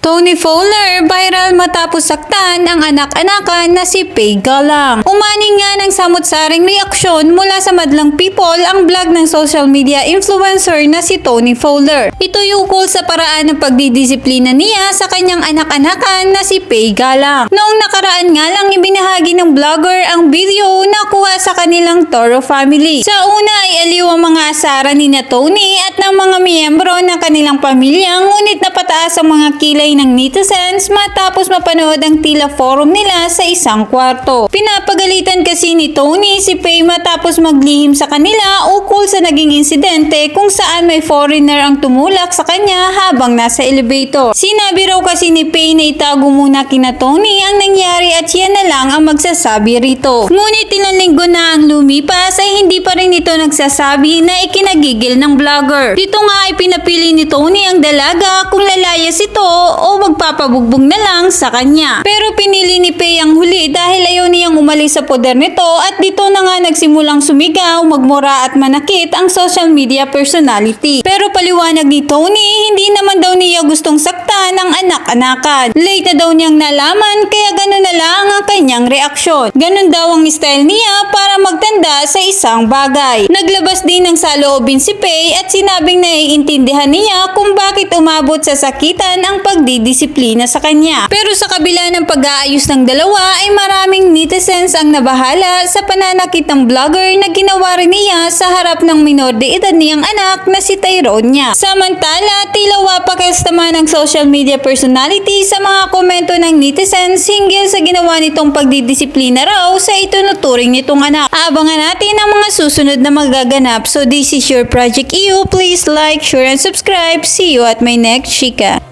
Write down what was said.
Tony Fowler, viral matapos saktan ang anak-anakan na si Pay Galang. Umaning nga ng samot-saring reaksyon mula sa madlang people ang vlog ng social media influencer na si Tony Fowler. Ito ukol sa paraan ng pagdidisiplina niya sa kanyang anak-anakan na si Pay Galang. Noong nakaraan nga lang ibinahagi ng vlogger ang video na kuha sa kanilang Toro family. Sa una ay aliw ang mga asara ni na Tony at ng mga miyembro ng kanilang pamilya ngunit napataas ang mga kilay ng netizens matapos mapanood ang tila forum nila sa isang kwarto. Pinapagalitan kasi ni Tony si Faye matapos maglihim sa kanila ukol sa naging insidente kung saan may foreigner ang tumulak sa kanya habang nasa elevator. Sinabi raw kasi ni Faye na itago muna kina Tony ang nangyari at yan na lang ang magsasabi rito. Ngunit ilang linggo na ang lumipas ay hindi pa rin ito nagsasabi na ikinagigil ng vlogger. Dito nga ay pinapili ni Tony ang dalaga kung lalayas ito magpapabugbog na lang sa kanya. Pero pinili ni Pei ang huli dahil ayaw niyang umalis sa poder nito at dito na nga nagsimulang sumigaw, magmura at manakit ang social media personality. Pero paliwanag ni Tony, hindi naman daw niya gustong ang anak-anakan. Late na daw niyang nalaman kaya ganun na lang ang kanyang reaksyon. Ganun daw ang style niya para magtanda sa isang bagay. Naglabas din ng saloobin si Pei at sinabing naiintindihan niya kung bakit umabot sa sakitan ang pagdidisiplina sa kanya. Pero sa kabila ng pag-aayos ng dalawa ay maraming netizens ang nabahala sa pananakit ng vlogger na ginawa rin niya sa harap ng minor de edad niyang anak na si Tyrone niya. Samantala, tila wapakels naman ng social media personality sa mga komento ng netizens hinggil sa ginawa nitong pagdidisiplina raw sa itunuturing nitong anak. Abangan natin ang mga susunod na magaganap. So this is your Project EU. Please like, share, and subscribe. See you at my next chika.